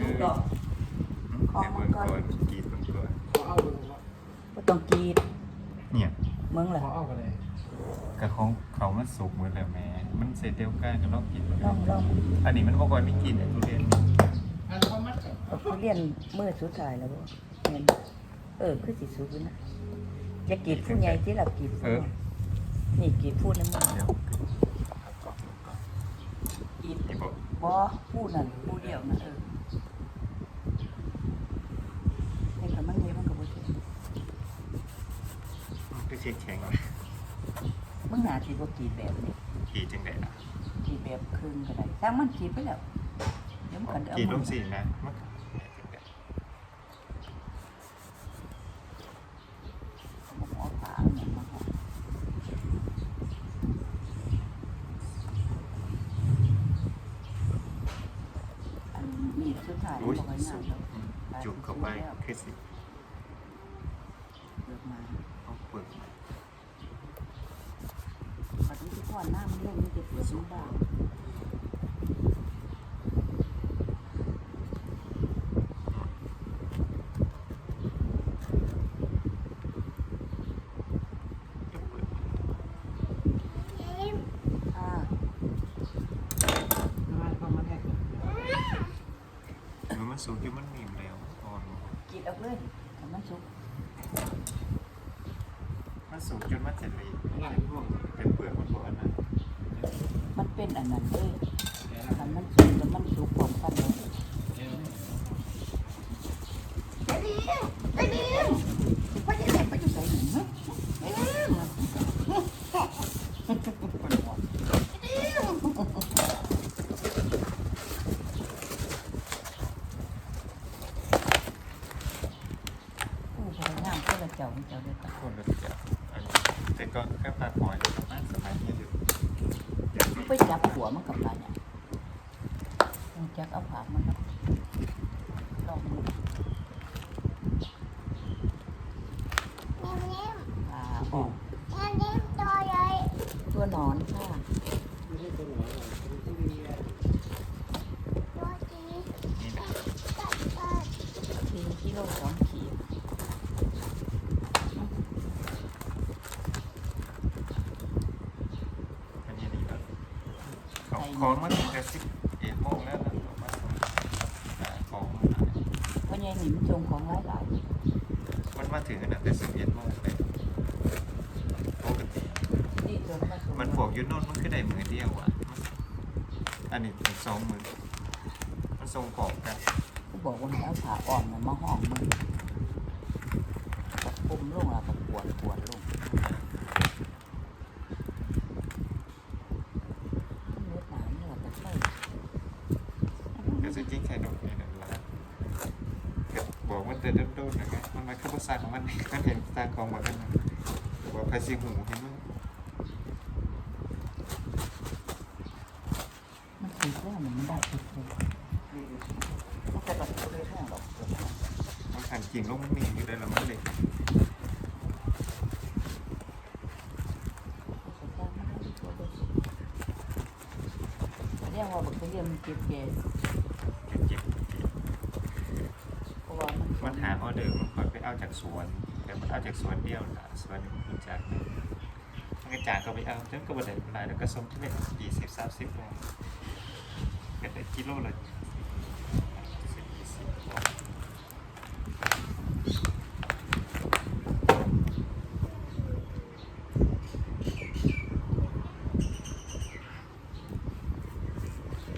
ถูกดอกแต่เบิ่งก่อนกรีดเบิ่งก่อนขอเอาดูว่าบ่ต้องกรีดเนี่ยมึงขล่ะอเอากันเลยกระของเขามันสุกหมดแล้วแม่มันเสร็จเดียวกันก็ลองกินลองลองอันนี้มันบ่ค่อยมีกลิ่นไอ้ทุเรียนอันเขามัดเอาทุเรียนมื้อสุดท้ายแล้วบ่แม่นเออคือสิสุกอยู่นะจะกรีดผู้ใหญ่ที่เรากรีดผู้ใหญ่นี่กรีดผู้นั้นมึงเดี๋ยวกรีดนี่บอก บ่ผู้นั่นผู้เดียวนะเออนี่ก็มันเยมันกบ่ถึงก็เช็คแข็งเลยมึงหาสิบ่กรีดแบบนี้กรีดจังไดล่ะกรีดแบบครึ่งก็ได้สร้างมันกรีดไปแล้วเดี๋ยวมันก็เอากรีดลมืงสีนะมันก็จังได๋ หมอฝาเนี่ยมาห่ออันนี้สุดท้าย อุ้ยบ่ค่อยสุงามกแล้วจุกเข้าไปคือสิเลือกมาเอาเปิดมาพอถึงที่ก่อนหน้ามันเล่นมันจะเปลือกมันบ้าง เอาเปิดมา อ่า ทำไมเขามัดแหก เออ มันสุกอยู่มันนิ่มแล้วอ่อนกรีดออกเลยทำมันสุกมันสุกจนมันจะเละหลายห้องเป็นเปลือกมันบ่อันนั้นมันเป็นอันนั้นเลยแล้ทำมันสุกแล้วมันสุกพร้อมกันเลยวไอ้ดิมไอ้ดิมไปจะเด็กไปจะใส่หนึ่งฮะไอ้ดิมโอ้ยงามเพื่อ เจ้าเจ้าเด็กคนละจะอันนี้แต่ก่อนแค่ปลาหอยประมาณสมัยนี้อยู่เดี๋ยวนี้ไปจับหัวมันกับปลาเนี่ยต้องจักเอาผากมันนะลองดูปลาออกตัวหนอนค่ะ ไม่ใช่ตัวหนอนหรอกเป็นที่มี นี่นะ สี่กิโลสองขีด มันยังดีแล้วเของมันตั้งแต่สิบเอ็ดโมงแล้วนะเอามาส่งอ่าของมันหายเพราะยายหนิมนจงของหลายหลายมันมาถึงขนาดแต่สิบเอ็ดโมงเลยปกติๆนี่ตัวมันส่งมันพวกอยูโน่นมันคือได้มือเดียวอะมันอันนี้เป็นสองมือมันทรงของกัน กูบอกว่าให้เอาขาอ่อนน่ะมาห้องมึงกับปุ่มลงแล้วก็ปวดปวดลงเลือดหนาเนี่ยก็ใช่ ก็จะจิ้งไข่ดอกนี่นั่นแหละก็ บอกมันโดนๆนะไงมันมาคือภาษาของมันมันเห็นตาของแบบนั้นนะบอกใครสิหูให้มันมันติดแล้วมันไม่ได้ติดเลยมันแต่แบบเล็กแห้งหรอกมันขันกิ่งลงมันมีอยู่ได้ล้วมันเล็กเรียกว่าบักเรียมเก็บแก่เจ็บเพราะว่า มันหาออเดอร์มันคอยไปเอาจากสวนแต่มันเอาจากสวนเดียวนะสวนหนึงมันจากมันก็จากก็ไปเอาจนก็บดได้หลายแล้วก็สมที่เป็นยี่สิบสามสิบเลก็ได้กิโลละสิบยี่สิบโล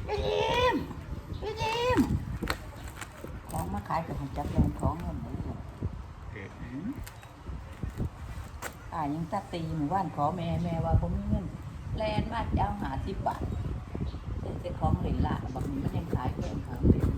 พี่ดิมพี่ดิม ขายกับของจักรแลนของเงินหมูถูกเอออ่ายังตัดตีหมู่บ้านขอแม่แม่ว่าผมมีเงินแลนมาเจ้าหาสิบบาทเป็นแต่ของเหรียญละบักนี้มันยังขายแพงขายเหรียญ